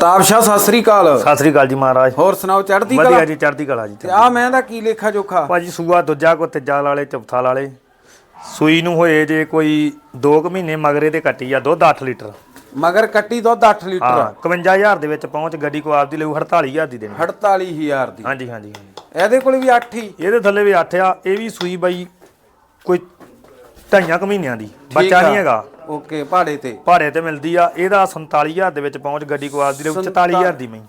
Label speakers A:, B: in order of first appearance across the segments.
A: ਪ੍ਰਤਾਪ ਸ਼ਾਹ ਸਤਿ ਸ੍ਰੀ ਅਕਾਲ।
B: ਸਤਿ ਸ੍ਰੀ ਅਕਾਲ ਜੀ ਮਹਾਰਾਜ।
A: ਹੋਰ ਸੁਣਾਓ ਚੜ੍ਹਦੀ
B: ਵਧੀਆ
A: ਕਲਾ
B: ਜੀ ਚੜ੍ਹਦੀ ਕਲਾ ਜੀ
A: ਤੇ ਆ ਮੈਂ ਦਾ ਕੀ ਲੇਖਾ ਜੋਖਾ?
B: ਭਾਜੀ ਸੂਆ ਦੂਜਾ ਕੋ ਤੀਜਾ ਲਾਲੇ ਚੌਥਾ ਲਾਲੇ ਸੂਈ ਨੂੰ ਹੋਏ ਜੇ ਕੋਈ 2 ਕੁ ਮਹੀਨੇ ਮਗਰੇ ਤੇ ਕੱਟੀ ਆ ਦੁੱਧ 8 ਲੀਟਰ।
A: ਮਗਰ ਕੱਟੀ ਦੁੱਧ 8 ਲੀਟਰ।
B: ਹਾਂ 51000 ਦੇ ਵਿੱਚ ਪਹੁੰਚ ਗੱਡੀ ਕੋ ਆਪਦੀ ਲਊ 48000 ਦੀ ਦੇਣੀ।
A: 48000 ਦੀ।
B: ਹਾਂਜੀ ਹਾਂਜੀ।
A: ਇਹਦੇ ਕੋਲ ਵੀ 8 ਹੀ।
B: ਇਹਦੇ ਥੱਲੇ ਵੀ 8 ਆ ਇਹ ਵੀ ਸੂਈ ਬਾਈ ਕੋਈ ਢਾਈਆਂ ਕੁ ਮਹੀਨਿਆਂ ਦੀ। ਬੱਚਾ। ਨਹੀਂ ਹੈਗਾ।
A: ਓਕੇ ਪਹਾੜੇ ਤੇ।
B: ਭਾੜੇ ਤੇ ਮਿਲਦੀ ਆ। ਇਹਦਾ 47000 ਦੇ ਵਿੱਚ ਪਹੁੰਚ ਗੱਡੀ ਕੋ ਆਪਦੀ ਲਊ 44000 ਦੀ ਮੈਂ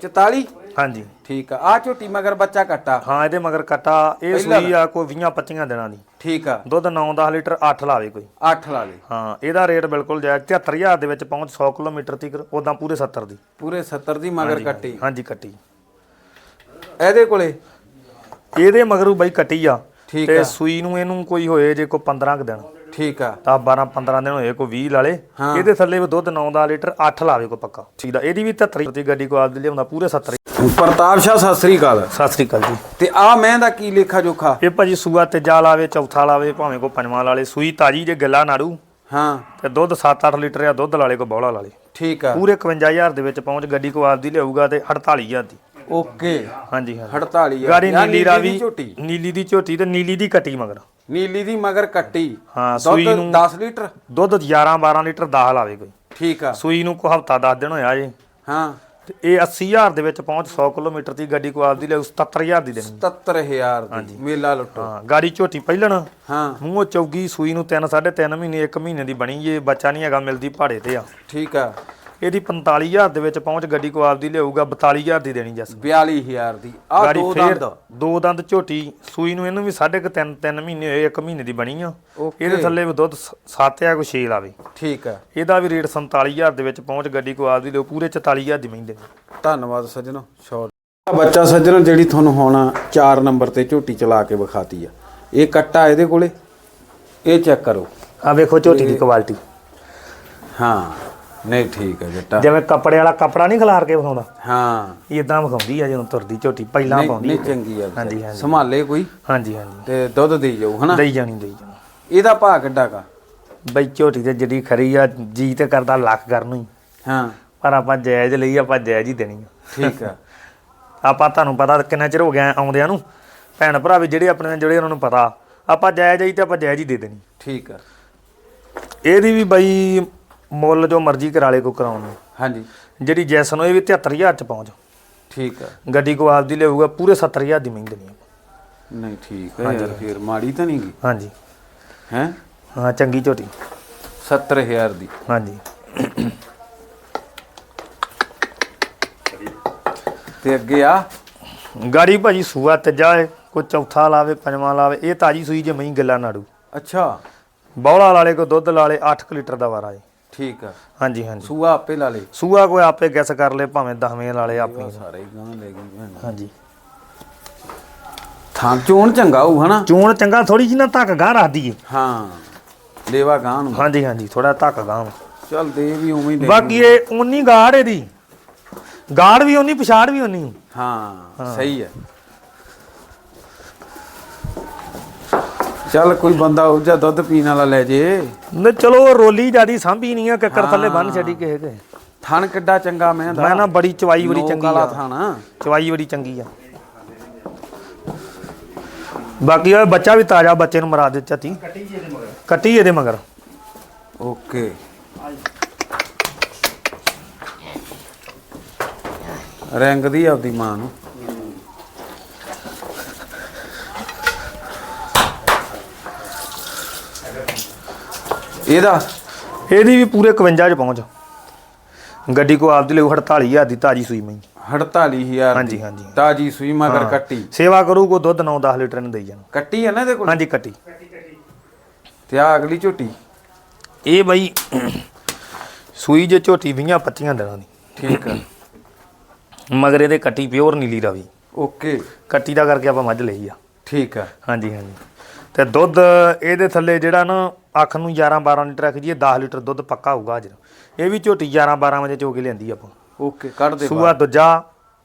A: 44
B: ਹਾਂਜੀ।
A: ਠੀਕ ਆ। ਆ ਝੋਟੀ ਮਗਰ ਬੱਚਾ ਕੱਟਾ।
B: ਹਾਂ ਇਹਦੇ ਮਗਰ ਕੱਟਾ। ਇਹ ਸੂਈ ਆ ਕੋਈ 20 25 ਦਿਨਾਂ ਦੀ।
A: ਠੀਕ ਆ।
B: ਦੁੱਧ 9-10 ਲੀਟਰ 8 ਲਾਵੇ ਕੋਈ।
A: 8 ਲਾ
B: ਹਾਂ ਇਹਦਾ ਰੇਟ ਬਿਲਕੁਲ ਜਾਇਜ਼। 73000 ਦੇ ਵਿੱਚ ਪਹੁੰਚ 100 ਕਿਲੋਮੀਟਰ ਤੀਕ ਉਦਾਂ ਪੂਰੇ 70 ਦੀ।
A: ਪੂਰੇ 70 ਦੀ ਮਗਰ ਕੱਟੀ।
B: ਹਾਂਜੀ ਕੱਟੀ।
A: ਇਹਦੇ ਕੋਲੇ?
B: ਇਹਦੇ ਮਗਰੂ ਬਾਈ ਕੱਟੀ ਆ।
A: ਠੀਕ
B: ਤੇ ਸੂਈ ਨੂੰ ਇਹਨੂੰ ਕੋਈ ਹੋਏ ਜੇ ਕੋਈ 15 ਕੁ ਦਿਨ।
A: ਠੀਕ ਆ।
B: ਤਾਂ 12 15 ਦਿਨ ਹੋਏ ਕੋਈ 20 ਲਾਲੇ। ਇਹਦੇ ਥੱਲੇ ਵੀ ਦੁੱਧ 9 ਲੀਟਰ 8 ਲਾਵੇ ਕੋਈ ਪੱਕਾ। ਠੀਕ ਦਾ ਇਹਦੀ ਵੀ 73 ਦੀ ਗੱਡੀ ਕੋ ਆਪਦੀ ਲਿਆਉਂਦਾ ਪੂਰੇ 70
A: ਪ੍ਰਤਾਪ ਸ਼ਾਹ ਸਤਿ ਸ੍ਰੀ ਅਕਾਲ।
B: ਸਤਿ ਸ੍ਰੀ ਅਕਾਲ ਜੀ।
A: ਤੇ ਆ ਮੈਂ ਦਾ ਕੀ ਲੇਖਾ ਜੋਖਾ?
B: ਇਹ ਭਾਜੀ ਸੂਆ ਤੀਜਾ ਲਾਵੇ ਚੌਥਾ ਲਾਵੇ ਭਾਵੇਂ ਕੋ ਪੰਜਵਾਂ ਲਾਲੇ। ਸੂਈ ਤਾਜੀ ਜੇ ਗੱਲਾ ਨਾੜੂ
A: ਹਾਂ।
B: ਤੇ ਦੁੱਧ 7-8 ਲੀਟਰ ਆ ਦੁੱਧ ਲਾਲੇ ਕੋ ਬੌਲਾ ਲਾਲੇ।
A: ਠੀਕ ਆ।
B: ਪੂਰੇ 51000 ਦੇ ਵਿੱਚ ਪਹੁੰਚ ਗੱਡੀ ਕੋ ਆਪਦੀ ਲਿਆਊਗਾ ਤੇ 48000 ਦੀ।
A: ਓਕੇ।
B: ਹਾਂਜੀ ਹਾਂ
A: 48 ਆ
B: ਗਾੜੀ
A: ਯਾਰ
B: ਨੀਲੀ
A: ਦੀ
B: ਰਾਵੀ
A: ਝੋਟੀ।
B: ਨੀਲੀ ਦੀ ਝੋਟੀ ਤੇ ਨੀਲੀ ਦੀ ਕੱਟੀ ਮਗਰ।
A: ਨੀਲੀ ਦੀ ਮਗਰ ਕੱਟੀ।
B: ਹਾਂ
A: ਦੁੱਧ
B: ਸੂਈ ਨੂੰ
A: 10 ਲੀਟਰ?
B: ਦੁੱਧ 11 12 ਲੀਟਰ ਦਾਲ ਆਵੇ ਕੋਈ।
A: ਠੀਕ ਆ।
B: ਸੂਈ ਨੂੰ ਕੋ ਹਫਤਾ 10 ਦਿਨ ਹੋਇਆ ਜੇ।
A: ਹਾਂ।
B: ਤੇ ਇਹ 80000 ਦੇ ਵਿੱਚ ਪਹੁੰਚ 100 ਕਿਲੋਮੀਟਰ ਦੀ ਗੱਡੀ ਕੋ ਆਪਦੀ ਲਿਆਊ 77000 ਦੀ ਦੇਣੀ।
A: 77000 ਦੀ ਮੇਲਾ ਲੁੱਟੋ।
B: ਹਾਂ ਗਾੜੀ ਝੋਟੀ ਪਹਿਲਣ
A: ਹਾਂ।
B: ਮੂੰਹੋਂ ਚੌਗੀ ਸੂਈ ਨੂੰ 3 3.5 ਮਹੀਨੇ 1 ਮਹੀਨੇ ਦੀ ਬਣੀ ਜੇ ਬੱਚਾ ਨਹੀਂ ਹੈਗਾ ਮਿਲਦੀ ਪਹਾੜੇ ਤੇ ਆ।
A: ਠੀਕ ਆ।
B: ਇਹਦੀ 45000 ਦੇ ਵਿੱਚ ਪਹੁੰਚ ਗੱਡੀ ਕੋ ਆਪਦੀ ਲਿਆਊਗਾ 42000 ਦੀ ਦੇਣੀ ਜਸ।
A: 42000 ਦੀ। ਆ
B: ਗਾੜੀ
A: ਦੋ
B: ਫੇਰ
A: ਦੰਦ।
B: ਦੋ ਦੰਦ ਝੋਟੀ ਸੂਈ ਨੂੰ ਇਹਨੂੰ ਵੀ ਸਾਢੇ ਕੁ ਤਿੰਨ ਤਿੰਨ ਮਹੀਨੇ ਹੋਏ 1 ਮਹੀਨੇ ਦੀ ਬਣੀ ਆ। ਇਹਦੇ ਥੱਲੇ ਵੀ ਦੁੱਧ 7 ਆ ਕੋ 6 ਲਾਵੇ
A: ਠੀਕ ਆ।
B: ਇਹਦਾ ਵੀ ਰੇਟ 47000 ਦੇ ਵਿੱਚ ਪਹੁੰਚ ਗੱਡੀ ਕੋ ਆਪਦੀ ਲਿਓ ਪੂਰੇ 44000 ਦੀ ਮਹਿੰਦੇ
A: ਧੰਨਵਾਦ ਸੱਜਣੋ ਸ਼ੌਟ ਬੱਚਾ ਸੱਜਣੋ ਜਿਹੜੀ ਤੁਹਾਨੂੰ ਹੁਣ 4 ਨੰਬਰ ਤੇ ਝੋਟੀ ਚਲਾ ਕੇ ਵਿਖਾਤੀ ਆ। ਇਹ ਕੱਟਾ ਇਹਦੇ ਕੋਲੇ? ਇਹ ਚੈੱਕ ਕਰੋ।
B: ਆ ਵੇਖੋ ਝੋਟੀ ਦੀ ਕੁਆਲਿਟੀ
A: ਹਾਂ। ਨਹੀਂ ਠੀਕ ਹੈ ਜੱਟਾ
B: ਜਿਵੇਂ ਕੱਪੜੇ ਵਾਲਾ ਕੱਪੜਾ ਨਹੀਂ ਖਿਲਾਰ ਕੇ ਵਿਖਾਉਂਦਾ?
A: ਹਾਂ।
B: ਇਦਾਂ ਵਿਖਾਉਂਦੀ ਆ ਜਦੋਂ ਤੁਰਦੀ ਝੋਟੀ ਪਹਿਲਾਂ
A: ਨਹੀਂ
B: ਪਾਉਂਦੀ
A: ਨਹੀਂ ਚੰਗੀ ਆ
B: ਹਾਂਜੀ, ਹਾਂਜੀ।
A: ਸੰਭਾਲੇ ਕੋਈ?
B: ਹਾਂਜੀ ਹਾਂਜੀ।
A: ਤੇ ਦੁੱਧ ਦੇਈ ਜਾਊ ਹਨਾ?
B: ਦਈ ਜਾਣੀ ਦਈ ਜਾਣੀ।
A: ਇਹਦਾ ਭਾਅ ਕਿੱਡਾ ਕਾ
B: ਬਈ ਝੋਟੀ ਤੇ ਜਿਹੜੀ ਖਰੀ ਆ ਜੀ ਤੇ ਕਰਦਾ ਲੱਖ ਕਰਨ ਨੂੰ ਹੀ।
A: ਹਾਂ।
B: ਪਰ ਆਪਾਂ ਜਾਇਜ਼ ਲਈ ਆਪਾਂ ਜਾਇਜ਼ ਹੀ ਦੇਣੀ ਆ।
A: ਠੀਕ ਆ।
B: ਆਪਾਂ ਤੁਹਾਨੂੰ ਪਤਾ ਕਿੰਨਾ ਚਿਰ ਹੋ ਗਿਆ ਆਉਂਦਿਆਂ ਨੂੰ। ਭੈਣ ਭਰਾ ਵੀ ਜਿਹੜੇ ਆਪਣੇ ਨਾਲ ਜਿਹੜੇ ਉਹਨਾਂ ਨੂੰ ਪਤਾ। ਆਪਾਂ ਜਾਇਜ਼ ਹੀ ਤੇ ਆਪਾਂ ਜਾਇਜ਼ ਹੀ ਦੇ ਦੇਣੀ।
A: ਠੀਕ ਆ।
B: ਇਹਦੀ ਵੀ ਬਈ ਮੁੱਲ ਜੋ ਮਰਜ਼ੀ ਕਰਾ ਲੇ ਕੋ ਕਰਾਉਣ ਨੂੰ।
A: ਹਾਂਜੀ।
B: ਜਿਹੜੀ ਜੈਸਨ ਇਹ ਵੀ 73000 ਚ ਪਹੁੰਚ
A: ਠੀਕ ਆ।
B: ਗੱਡੀ ਕੋ ਆਪਦੀ ਲਿਆਊਗਾ ਪੂਰੇ 70000 ਦੀ ਮਹਿੰਗੀ ਆ।
A: ਨਹੀਂ ਠੀਕ ਹੈ ਯਾਰ ਫੇਰ ਮਾੜੀ ਤਾਂ ਨਹੀਂ ਗਈ
B: ਹਾਂਜੀ।
A: ਹੈ?
B: ਹਾਂ ਚੰਗੀ ਝੋਟੀ।
A: 70000 ਦੀ।
B: ਹਾਂਜੀ।
A: ਤੇ ਅੱਗੇ ਆ?
B: ਗਾੜੀ ਭਾਜੀ ਸੂਆ ਤੀਜਾ ਹੈ ਕੋਈ ਚੌਥਾ ਲਾਵੇ ਪੰਜਵਾਂ ਲਾਵੇ ਇਹ ਤਾਜੀ ਸੂਈ ਜੇ ਮਹੀਂ ਗੱਲਾਂ ਨਾੜੂ।
A: ਅੱਛਾ।
B: ਬੌਲਾ ਲਾਲੇ ਕੋ ਦੁੱਧ ਲਾਲੇ 8 ਲੀਟਰ ਦਾ ਵਾਰਾ ਹੈ
A: ਠੀਕ ਆ।
B: ਹਾਂਜੀ ਹਾਂਜੀ।
A: ਸੂਆ ਆਪੇ ਲਾ ਲੇ।
B: ਸੂਆ ਕੋਈ ਆਪੇ ਗੈਸ ਕਰ ਲੇ ਭਾਵੇਂ ਦਸਵੇਂ ਲਾਲੇ ਆਪਣੀ।
A: ਸਾਰੇ ਹੀ ਗਾਂ ਲੈ ਭੈਣ।
B: ਹਾਂਜੀ।
A: ਥਾਂ ਚੋਣ ਚੰਗਾ ਹੋਊ ਹਨਾ?
B: ਚੂਣ ਚੰਗਾ ਥੋੜੀ ਜਿਹੀ ਨਾ ਧੱਕ ਗਾਂ ਰੱਖ ਦਈਏ।
A: ਹਾਂ ਲੇਵਾ ਗਾਂ ਨੂੰ।
B: ਹਾਂਜੀ ਹਾਂਜੀ ਥੋੜਾ ਧੱਕ ਗਾਂ
A: ਚੱਲ ਦੇ ਵੀ ਉਵੇਂ ਹੀ ਦੇ
B: ਬਾਕੀ ਇਹ ਉਨੀ ਗਾੜ ਇਹਦੀ। ਗਾੜ ਵੀ ਉਨੀ ਪਛਾੜ ਵੀ ਉਨੀ
A: ਹਾਂ ਸਹੀ ਹੈ ਚੱਲ ਕੋਈ ਬੰਦਾ ਉਹ ਜਿਹਾ ਦੁੱਧ ਪੀਣ ਵਾਲਾ ਲੈ ਜੇ।
B: ਨੇ ਚਲੋ ਉਹ ਰੋਲੀ ਜਿਆਦੀ ਸਾਂਭੀ ਨਹੀਂ ਆ ਕੱਕਰ ਥੱਲੇ ਬੰਨ ਛੱਡੀ ਕਿਸੇ ਦੇ।
A: ਥਣ ਕਿੱਡਾ ਚੰਗਾ ਮੈਂ ਦਾ
B: ਮੈਂ ਨਾ ਬੜੀ ਚਵਾਈ ਬੜੀ ਚੰਗੀ ਆ।
A: ਥਣ।
B: ਚਵਾਈ ਬੜੀ ਚੰਗੀ ਆ। ਬਾਕੀ ਉਹ ਬੱਚਾ ਵੀ ਤਾਜ਼ਾ ਬੱਚੇ ਨੂੰ ਮਰਾ ਦਿੱਤਾ ਤੀ ਕੱਟੀ ਇਹਦੇ ਮਗਰ।
A: ਓਕੇ। ਰੰਗ ਦੀ ਆਪਦੀ ਮਾਂ ਨੂੰ। ਇਹਦਾ?
B: ਇਹਦੀ ਵੀ ਪੂਰੇ 51 ਚ ਪਹੁੰਚ। ਗੱਡੀ ਕੋ ਆਪਦੀ ਲਈ 48000 ਦੀ ਤਾਜੀ ਸੂਈ ਮਈ
A: 48000
B: ਹਾਂਜੀ, ਹਾਂਜੀ।
A: ਤਾਜੀ ਸੂਈ ਮਗਰ ਕੱਟੀ।
B: ਸੇਵਾ ਕਰੂ ਕੋ ਦੁੱਧ 9-10 ਲੀਟਰ ਨੂੰ ਦੇਈ ਜਾਣਾ।
A: ਕੱਟੀ ਹੈ ਨਾ ਇਹਦੇ ਕੋਲ?
B: ਹਾਂਜੀ ਕੱਟੀ।
A: ਤੇ ਆ ਅਗਲੀ ਝੋਟੀ?
B: ਇਹ ਬਈ ਸੂਈ ਜੇ ਝੋਟੀ 20 25 ਦਿਨਾਂ ਦੀ।
A: ਠੀਕ ਆ।
B: ਮਗਰ ਇਹਦੇ ਕੱਟੀ ਪਿਓਰ ਨੀਲੀ ਰਾਵੀ।
A: ਓਕੇ।
B: ਕੱਟੀ ਦਾ ਕਰਕੇ ਆਪਾਂ ਮੱਝ ਲਈ ਆ।
A: ਠੀਕ ਆ।
B: ਹਾਂਜੀ ਹਾਂਜੀ। ਤੇ ਦੁੱਧ ਇਹਦੇ ਥੱਲੇ ਜਿਹੜਾ ਨਾ ਅੱਖ ਨੂੰ 11 12 ਲੀਟਰ ਰੱਖ ਜੀਏ 10 ਲੀਟਰ ਦੁੱਧ ਪੱਕਾ ਹੋਊਗਾ ਅੱਜ। ਇਹ ਵੀ ਝੋਟੀ 11 12 ਵਜੇ ਚੋ ਕੇ ਲਿਆਂਦੀ ਆਪਾਂ।
A: ਓਕੇ ਕੱਢ ਦੇ
B: ਸੂਆ ਦੂਜਾ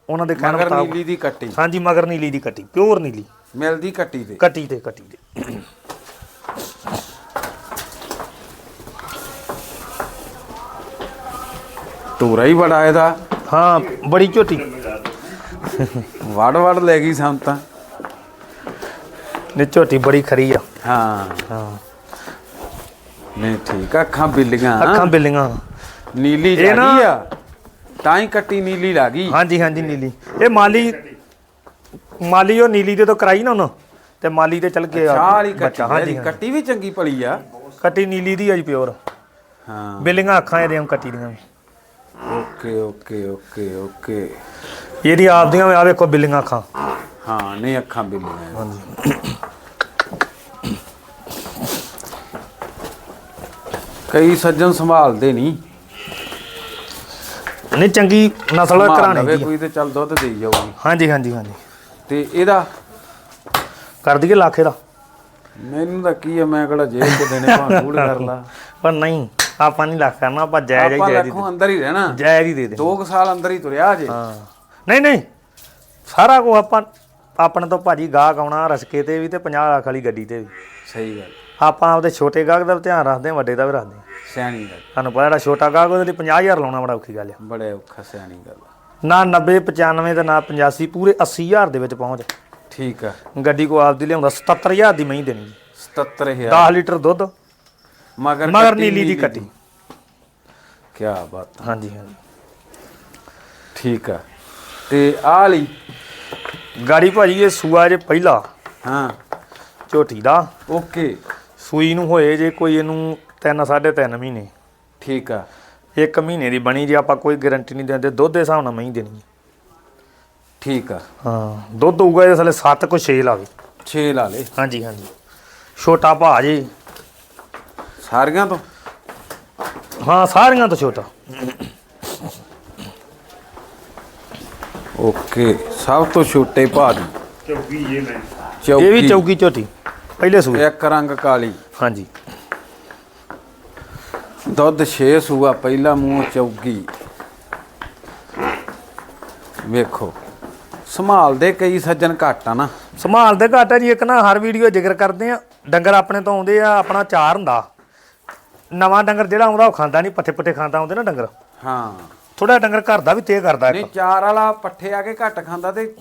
B: ਉਹਨਾਂ ਦੇ ਕਹਿਣ
A: ਮਗਰ ਨੀਲੀ ਦੀ ਕੱਟੀ।
B: ਹਾਂਜੀ ਮਗਰ ਨੀਲੀ ਦੀ ਕੱਟੀ ਪਿਓਰ ਨੀਲੀ।
A: ਮਿਲਦੀ ਕੱਟੀ ਤੇ।
B: ਕੱਟੀ ਤੇ ਕੱਟੀ ਤੇ।
A: ਟੂਰਾ ਹੀ ਬੜਾ ਇਹਦਾ।
B: ਹਾਂ ਬੜੀ ਝੋਟੀ।
A: ਵੜ ਵੜ ਲੈ ਗਈ ਸਾਨੂੰ ਤਾਂ।
B: ਨੇ ਝੋਟੀ ਬੜੀ ਖਰੀ ਆ।
A: ਹਾਂ।
B: ਹਾਂ।
A: ਨਹੀਂ ਠੀਕ ਆ ਅੱਖਾਂ ਬਿੱਲੀਆਂ।
B: ਅੱਖਾਂ ਬਿੱਲੀਆਂ।
A: ਨੀਲੀ
B: ਇਹ ਨਾ-
A: ਜਾਗੀ ਆ ਤਾਂ ਹੀ ਕੱਟੀ ਨੀਲੀ ਲੱਗੀ।
B: ਹਾਂਜੀ ਹਾਂਜੀ ਨੀਲੀ। ਇਹ ਮਾਲੀ ਮਾਲੀ ਉਹ ਨੀਲੀ ਦੇ ਤੋਂ ਕਰਾਈ ਨਾ ਉਹਨੂੰ ਤੇ ਮਾਲੀ ਤੇ ਚਲ ਗਿਆ
A: ਵਾਲੀ ਕੱਟੀ
B: ਬੱਚਾ,
A: ਆ
B: ਹਾਂਜੀ
A: ਇਹਦੀ,
B: ਹਾਂਜੀ।
A: ਕੱਟੀ ਵੀ ਚੰਗੀ ਭਲੀ ਆ।
B: ਕੱਟੀ ਨੀਲੀ ਦੀ ਆ ਜੀ ਪਿਓਰ।
A: ਹਾਂ।
B: ਬਿੱਲੀਆਂ ਅੱਖਾਂ ਇਹਦੀਆਂ ਕੱਟੀ ਦੀਆਂ
A: ਓਕੇ ਓਕੇ ਓਕੇ ਓਕੇ।
B: ਇਹਦੀ ਆਪਦੀਆਂ ਆ ਵੇਖੋ ਬਿੱਲੀਆਂ ਅੱਖਾਂ।
A: ਹਾਂ ਨਹੀਂ ਅੱਖਾਂ ਬਿੱਲੀਆਂ।
B: ਹਾਂਜੀ।
A: ਕਈ ਸੱਜਣ ਸੰਭਾਲਦੇ ਨਹੀਂ।
B: ਨਹੀਂ ਚੰਗੀ ਨਸਲ
A: ਸੰਭਾਲ ਲਵੇ। ਕੋਈ ਤੇ ਚੱਲ ਦੁੱਧ ਦੇਈ ਜਾਊਗੀ।
B: ਹਾਂਜੀ ਹਾਂਜੀ ਹਾਂਜੀ।
A: ਤੇ ਇਹਦਾ
B: ਕਰ ਦਈਏ ਲੱਖੇ ਦਾ।
A: ਮੈਨੂੰ ਤਾਂ ਕੀ ਆ ਮੈਂ ਕਿਹੜਾ ਜੇਬ ਚ ਦੇਣੇ ਭਾਂ ਡੂੜ ਕਰ ਲਾ।
B: ਪਰ ਨਹੀਂ ਆਪਾਂ ਨਹੀਂ ਲੱਖ ਕਰਨਾ ਆਪਾਂ ਜਾਇਜ਼ ਹੀ
A: ਆਪਾਂ
B: ਜਾਇਜ਼ ਹੀ
A: ਲੱਖੋਂ ਅੰਦਰ ਹੀ ਰਹਿਣਾ।
B: ਜਾਇਜ਼ ਹੀ ਦੇ ਦੇ
A: ਦੋ ਕੁ ਸਾਲ ਅੰਦਰ ਹੀ ਤੁਰਿਆ ਜੇ।
B: ਹਾਂ। ਨਹੀਂ ਨਹੀਂ ਸਾਰਾ ਕੁਝ ਆਪਾਂ ਆਪਣੇ ਤੋਂ ਭਾਜੀ ਗਾਹਕ ਆਉਣਾ ਰਸਕੇ ਤੇ ਵੀ ਤੇ 50 ਲੱਖ ਵਾਲੀ ਗੱਡੀ ਤੇ ਵੀ।
A: ਸਹੀ ਗੱਲ।
B: ਆਪਾਂ ਆਪਦੇ ਛੋਟੇ ਗਾਹਕ ਦਾ ਵੀ ਧਿਆਨ ਰੱਖਦੇ ਹਾਂ ਵੱਡੇ ਦਾ ਵੀ ਰੱਖਦੇ ਹਾਂ।
A: ਸਿਆਣੀ ਗੱਲ।
B: ਤੁਹਾਨੂੰ ਪਤਾ ਜਿਹੜਾ ਛੋਟਾ ਗਾਹਕ ਉਹਦੇ ਲਈ 50000 ਲਾਉਣਾ ਬੜਾ ਔਖੀ ਗੱਲ ਆ।
A: ਬੜੇ ਔਖਾ ਸਿਆਣੀ ਗੱਲ
B: ਨਾ 90 95 ਤੇ ਨਾ 85 ਪੂਰੇ 80000 ਦੇ ਵਿੱਚ ਪਹੁੰਚ।
A: ਠੀਕ ਆ।
B: ਗੱਡੀ ਕੋ ਆਪਦੀ ਲਿਆਉਂਦਾ 77000 ਦੀ ਮਹੀਂ ਦੇਣੀ।
A: 77000
B: 10 ਲੀਟਰ ਦੁੱਧ
A: ਮਗਰ
B: ਮਗਰ ਨੀਲੀ ਦੀ ਕੱਟੀ।
A: ਕੀ ਬਾਤ
B: ਹਾਂਜੀ ਹਾਂਜੀ।
A: ਠੀਕ ਆ। ਤੇ ਆਹ ਲਈ।
B: ਗਾੜੀ ਭਾਜੀ ਇਹ ਸੂਆ ਜੇ ਪਹਿਲਾ
A: ਹਾਂ।
B: ਝੋਟੀ ਦਾ।
A: ਓਕੇ।
B: ਸੂਈ ਨੂੰ ਹੋਏ ਜੇ ਕੋਈ ਇਹਨੂੰ 3 3.5 ਮਹੀਨੇ।
A: ਠੀਕ ਆ।
B: ਇੱਕ ਮਹੀਨੇ ਦੀ ਬਣੀ ਜੇ ਆਪਾਂ ਕੋਈ ਗਾਰੰਟੀ ਨਹੀਂ ਦਿੰਦੇ ਦੁੱਧ ਦੇ ਹਿਸਾਬ ਨਾਲ ਮਹੀਂ ਦੇਣੀ ਹੈ।
A: ਠੀਕ ਆ।
B: ਹਾਂ ਦੁੱਧ ਹੋਊਗਾ ਇਹਦੇ ਥੱਲੇ 7 ਕੋ 6 ਲਾਵੇ
A: 6 ਲਾ ਲੇ
B: ਹਾਂਜੀ ਹਾਂਜੀ। ਛੋਟਾ ਭਾ ਜੇ।
A: ਸਾਰੀਆਂ ਤੋਂ?
B: ਹਾਂ ਸਾਰੀਆਂ ਤੋਂ ਛੋਟਾ।
A: ਓਕੇ ਸਭ ਤੋਂ ਛੋਟੇ ਭਾਅ ਦੀ।
C: ਚੌਕੀ ਇਹ ਮੈਂ।
A: ਚੌਕੀ
B: ਇਹ ਵੀ ਚੌਕੀ ਝੋਟੀ ਪਹਿਲੇ ਸੂਏ।
A: ਇੱਕ ਰੰਗ ਕਾਲੀ।
B: ਹਾਂਜੀ।
A: ਦੁੱਧ 6 ਸੂਆ ਪਹਿਲਾ ਮੂੰਹ ਚੌਗੀ। ਵੇਖੋ ਸੰਭਾਲਦੇ ਕਈ ਸੱਜਣ ਘੱਟ ਆ ਨਾ।
B: ਸੰਭਾਲਦੇ ਘੱਟ ਹੈ ਜੀ ਇੱਕ ਨਾ ਹਰ ਵੀਡੀਓ ਜ਼ਿਕਰ ਕਰਦੇ ਆ। ਡੰਗਰ ਆਪਣੇ ਤੋਂ ਆਉਂਦੇ ਆ ਆਪਣਾ ਚਾਰ ਹੁੰਦਾ। ਨਵਾਂ ਡੰਗਰ ਜਿਹੜਾ ਆਉਂਦਾ ਉਹ ਖਾਂਦਾ ਨਹੀਂ ਪੱਠੇ ਪੁੱਠੇ ਖਾਂਦਾ ਆਉਂਦੇ ਨਾ ਡੰਗਰ।
A: ਹਾਂ।
B: ਥੋੜਾ ਡੰਗਰ ਘਰ ਦਾ ਵੀ ਤੇ ਕਰਦਾ
A: ਨਹੀਂ
B: ਇੱਕ
A: ਚਾਰ ਵਾਲਾ ਪੱਠੇ ਆ ਕੇ ਘੱਟ ਖਾਂਦਾ ਤੇ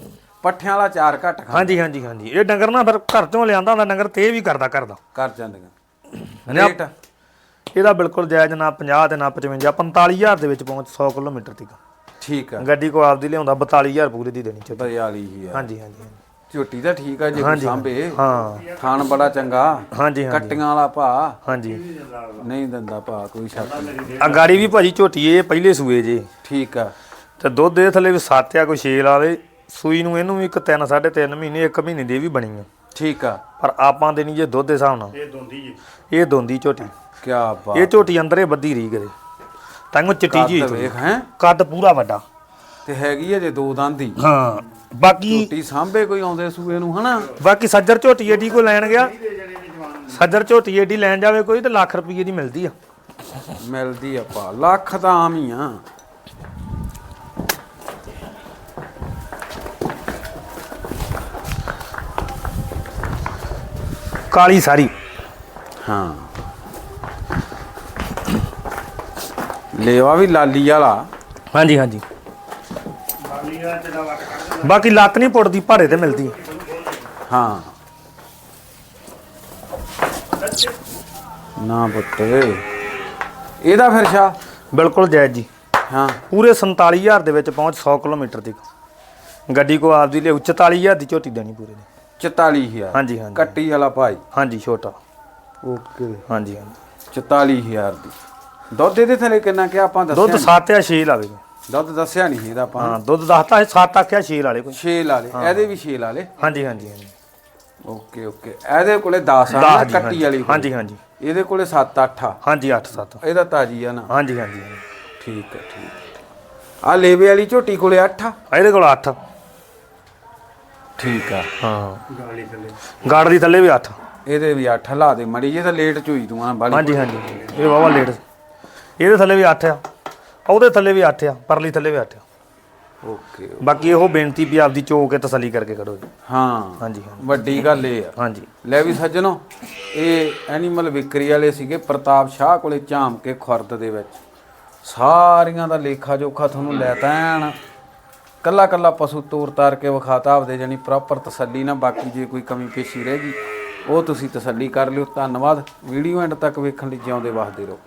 A: ਪੱਠਿਆਂ ਵਾਲਾ ਚਾਰ ਘੱਟ ਖਾਂਦਾ।
B: ਹਾਂਜੀ ਹਾਂਜੀ ਹਾਂਜੀ। ਇਹ ਡੰਗਰ ਨਾ ਫਿਰ ਘਰ ਚੋਂ ਲਿਆਂਦਾ ਹੁੰਦਾ ਡੰਗਰ ਤੇ ਵੀ ਕਰਦਾ ਕਰਦਾ
A: ਕਰ ਜਾਂਦੀਆਂ ਰੇਟ
B: ਇਹਦਾ ਬਿਲਕੁਲ ਜਾਇਜ਼ ਨਾ 50 ਤੇ ਨਾ 55 45000 ਦੇ ਵਿੱਚ ਪਹੁੰਚ 100 ਕਿਲੋਮੀਟਰ ਤੱਕ।
A: ਠੀਕ ਆ।
B: ਗੱਡੀ ਕੋ ਆਪਦੀ ਲਿਆਉਂਦਾ 42000 ਪੂਰੇ ਦੀ ਦੇਣੀ ਚਾਹੀਦੀ
A: 42000
B: ਹਾਂਜੀ ਹਾਂਜੀ
A: ਝੋਟੀ ਤਾਂ ਠੀਕ ਆ ਜੇ ਕੋਈ। ਸਾਂਭੇ।
B: ਹਾਂ।
A: ਖਾਣ ਬੜਾ ਚੰਗਾ।
B: ਹਾਂਜੀ ਹਾਂਜੀ।
A: ਕੱਟੀਆਂ ਵਾਲਾ ਭਾ।
B: ਹਾਂਜੀ।
A: ਨਹੀਂ ਦਿੰਦਾ ਭਾ ਕੋਈ ਸ਼ੱਕ ਨਹੀਂ।
B: ਆ ਗਾੜੀ ਵੀ ਭਾਜੀ ਝੋਟੀ ਇਹ ਪਹਿਲੇ ਸੂਏ ਜੇ।
A: ਠੀਕ ਆ।
B: ਤੇ ਦੁੱਧ ਦੇ ਥੱਲੇ ਵੀ ਸੱਤ ਆ ਕੋਈ 6 ਲਾਵੇ ਸੂਈ ਨੂੰ ਇਹਨੂੰ ਵੀ ਇੱਕ 3 3.5 ਮਹੀਨੇ ਇੱਕ ਮਹੀਨੇ ਦੀ ਵੀ ਬਣੀ ਆ।
A: ਠੀਕ ਆ।
B: ਪਰ ਆਪਾਂ ਦੇਣੀ ਜੇ ਦੁੱਧ ਦੇ ਹਿਸਾਬ ਨਾਲ।
C: ਇਹ ਦੋਂਦੀ ਜੀ।
B: ਇਹ ਦੋਂਦੀ ਝੋਟੀ।
A: ਕੀ ਬਾਤ
B: ਇਹ ਝੋਟੀ ਅੰਦਰੇ ਬੱਦੀ ਰਹੀ ਕਰੇ ਤੰਗ ਚਿੱਟੀ ਜੀ
A: ਵੇਖ ਹੈ?
B: ਕੱਦ ਪੂਰਾ ਵੱਡਾ।
A: ਤੇ ਹੈਗੀ ਆ ਜੇ ਦੋ ਦੰਦ ਦੀ
B: ਹਾਂ ਬਾਕੀ
A: ਝੋਟੀ ਸਾਂਭੇ ਕੋਈ ਆਉਂਦੇ ਸੂਏ ਨੂੰ ਹਨਾ?
B: ਬਾਕੀ ਸੱਜਰ ਝੋਟੀ ਏਡੀ ਕੋ ਲੈਣ ਗਿਆ। ਸੱਜਰ ਝੋਟੀ ਏਡੀ ਲੈਣ ਜਾਵੇ ਕੋਈ ਤੇ ਲੱਖ ਰੁਪਏ ਦੀ ਮਿਲਦੀ ਆ।
A: ਮਿਲਦੀ ਆ ਭਾ ਲੱਖ ਤਾਂ ਆਮ ਹੀ ਆ।
B: ਕਾਲੀ ਸਾਰੀ।
A: ਹਾਂ। ਲੇਵਾ ਵੀ ਲਾਲੀ ਵਾਲਾ।
B: ਹਾਂਜੀ ਹਾਂਜੀ।
C: ਦਾ
B: ਬਾਕੀ ਲੱਤ ਨਹੀਂ ਪੁੱਟਦੀ ਭਾਰੇ ਤੇ ਮਿਲਦੀ।
A: ਹਾਂ। ਨਾ ਪੁੱਤੇ ਇਹਦਾ ਫਿਰ ਸ਼ਾ?
B: ਬਿਲਕੁਲ ਜਾਇਜ਼ ਜੀ।
A: ਹਾਂ।
B: ਪੂਰੇ 47000 ਦੇ ਵਿੱਚ ਪਹੁੰਚ 100 ਕਿਲੋਮੀਟਰ ਤੱਕ। ਗੱਡੀ ਕੋ ਆਪਦੀ ਲਿਆਉ 44000 ਦੀ ਝੋਟੀ ਦੇਣੀ ਪੂਰੇ ਦੀ
A: 44000
B: ਹਾਂਜੀ ਹਾਂਜੀ।
A: ਕੱਟੀ ਵਾਲਾ ਭਾਈ।
B: ਹਾਂਜੀ ਛੋਟਾ।
A: ਓਕੇ।
B: ਹਾਂਜੀ ਹਾਂਜੀ।
A: 44000 ਦੀ। ਦੁੱਧ ਇਹਦੇ ਥਲੇ ਕਿੰਨਾ ਕਿ ਆਪਾਂ
B: ਦੁੱਧ
A: ਦੱਸਿਆ
B: 7 ਆ 6 ਲਾਵੇ
A: ਦੁੱਧ ਦੱਸਿਆ ਨਹੀਂ ਇਹਦਾ ਆਪਾਂ।
B: ਹਾਂ ਦੁੱਧ ਦੱਸਤਾ ਹੈ 7 ਆਖਿਆ 6 ਵਾਲੇ ਕੋਈ।
A: 6 ਲਾ ਲੇ ਇਹਦੇ ਵੀ 6 ਲਾ ਲੇ
B: ਹਾਂਜੀ ਹਾਂਜੀ ਹਾਂਜੀ।
A: Okay okay. ਇਹਦੇ ਕੋਲੇ 10 ਆ ਨਾ
B: ਜੀ,
A: ਕੱਟੀ ਵਾਲੀ ਕੋਲ।
B: ਹਾਂਜੀ ਹਾਂਜੀ।
A: ਇਹਦੇ ਕੋਲੇ 7 8 ਆ।
B: ਹਾਂਜੀ 8 7
A: ਇਹਦਾ ਤਾਜੀ ਆ ਨਾ।
B: ਹਾਂਜੀ ਹਾਂਜੀ ਹਾਂਜੀ।
A: ਠੀਕ ਹੈ ਠੀਕ ਆ। ਲੇਵੇ ਵਾਲੀ ਝੋਟੀ ਕੋਲੇ 8 ਆ।
B: ਇਹਦੇ ਕੋਲ 8
A: ਠੀਕ ਆ।
B: ਹਾਂ। ਗਾੜ ਦੀ ਥੱਲੇ ਵੀ 8
A: ਇਹਦੇ ਵੀ 8 ਲਾ ਦੇ ਮੜੀ ਜੇ ਤਾਂ ਲੇਟ ਚੋਈ ਤੂੰ ਆ ਬਾਲੀ
B: ਹਾਂਜੀ ਹਾਂਜੀ। ਇਹ ਵਾਵਾ ਲੇਟ ਇਹਦੇ ਥੱਲੇ ਵੀ 8 ਆ ਉਹਦੇ ਥੱਲੇ ਵੀ 8 ਆ ਪਰਲੀ ਥੱਲੇ ਵੀ 8 ਆ।
A: ਓਕੇ
B: ਬਾਕੀ ਇਹੋ ਬੇਨਤੀ ਵੀ ਆਪਦੀ ਚੋ ਕੇ ਤਸੱਲੀ ਕਰਕੇ ਖੜੋ ਜੀ।
A: ਹਾਂ
B: ਹਾਂਜੀ ਹਾਂਜੀ।
A: ਵੱਡੀ ਗੱਲ ਇਹ ਆ।
B: ਹਾਂਜੀ।
A: ਲੈ ਵੀ ਸੱਜਣੋ ਇਹ ਐਨੀਮਲ ਵਿਕਰੀ ਵਾਲੇ ਸੀਗੇ ਪ੍ਰਤਾਪ ਸ਼ਾਹ ਕੋਲੇ ਝਾਮ ਕੇ ਖੁਰਦ ਦੇ ਵਿੱਚ। ਸਾਰੀਆਂ ਦਾ ਲੇਖਾ ਜੋਖਾ ਤੁਹਾਨੂੰ ਲੈ ਤਾ ਐਨ ਕੱਲਾ ਕੱਲਾ ਪਸ਼ੂ ਤੋਰ ਤਾਰ ਕੇ ਵਿਖਾਤਾ ਆਪਦੇ ਜਾਨੀ ਪ੍ਰੋਪਰ ਤਸੱਲੀ ਨਾਲ ਬਾਕੀ ਜੇ ਕੋਈ ਕਮੀ ਪੇਸ਼ੀ ਰਹਿ ਗਈ ਉਹ ਤੁਸੀਂ ਤਸੱਲੀ ਕਰ ਲਿਓ। ਧੰਨਵਾਦ। ਵੀਡੀਓ ਐਂਡ ਤੱਕ ਵੇਖਣ ਲਈ ਜਿਉਂਦੇ ਵਸਦੇ ਰਹੋ।